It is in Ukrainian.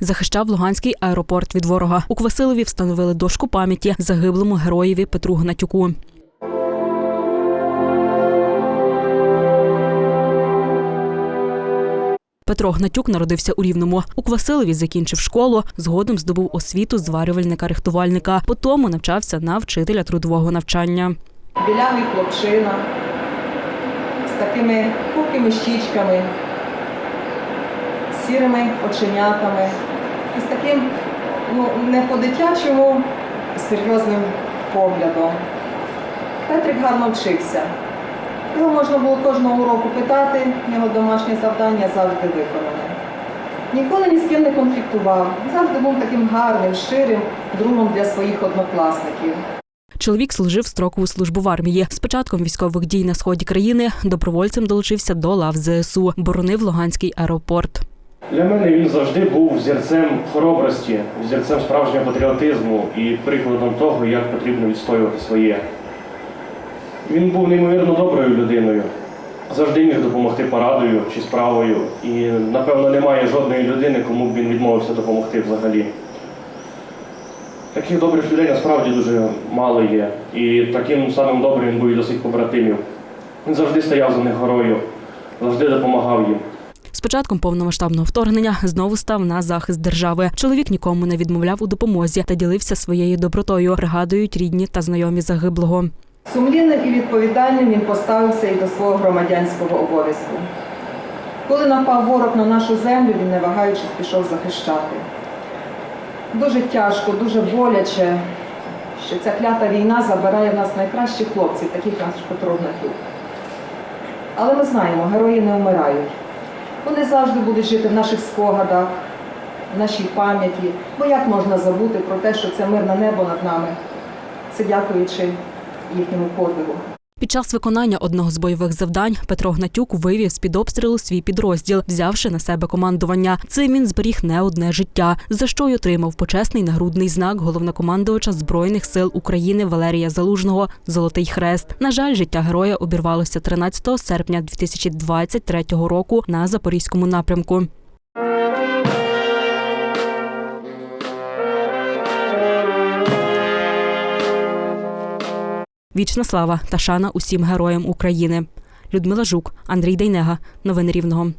захищав Луганський аеропорт від ворога. У Квасилові встановили дошку пам'яті загиблому героєві Петру Гнатюку. Петро Гнатюк народився у Рівному. У Квасилові закінчив школу, згодом здобув освіту зварювальника-рихтувальника. Потім навчався на вчителя трудового навчання. білявий хлопчина з такими купкими щічками, сірими оченятами з таким ну, не по-дитячому серйозним поглядом. Петрик гарно вчився. Його можна було кожного уроку питати, його домашнє завдання завжди виконане. Ніколи ні з ким не конфліктував, завжди був таким гарним, щирим другом для своїх однокласників. Чоловік служив строкову службу в армії. З початком військових дій на сході країни добровольцем долучився до лав ЗСУ, боронив Луганський аеропорт. Для мене він завжди був взірцем хоробрості, взірцем справжнього патріотизму і прикладом того, як потрібно відстоювати своє. Він був неймовірно доброю людиною, завжди міг допомогти порадою чи справою, і, напевно, немає жодної людини, кому б він відмовився допомогти взагалі. Таких добрих людей насправді дуже мало є. І таким самим добрим він був і до своїх побратимів. Він завжди стояв за них горою, завжди допомагав їм. З початком повномасштабного вторгнення знову став на захист держави. Чоловік нікому не відмовляв у допомозі та ділився своєю добротою, пригадують рідні та знайомі загиблого. Сумлінним і відповідальним він поставився і до свого громадянського обов'язку. Коли напав ворог на нашу землю, він, не вагаючись, пішов захищати. Дуже тяжко, дуже боляче, що ця клята війна забирає в нас найкращих хлопців, таких як наш Петро Але ми знаємо, герої не вмирають. Вони завжди будуть жити в наших спогадах, в нашій пам'яті. Бо як можна забути про те, що це мирне небо над нами? Це дякуючи їхньому подвигу. Під час виконання одного з бойових завдань Петро Гнатюк вивів з під обстрілу свій підрозділ, взявши на себе командування. Цим він зберіг не одне життя, за що й отримав почесний нагрудний знак головнокомандувача збройних сил України Валерія Залужного Золотий Хрест. На жаль, життя героя обірвалося 13 серпня 2023 року на запорізькому напрямку. Вічна слава та шана усім героям України. Людмила Жук, Андрій Дейнега. Новини Рівного.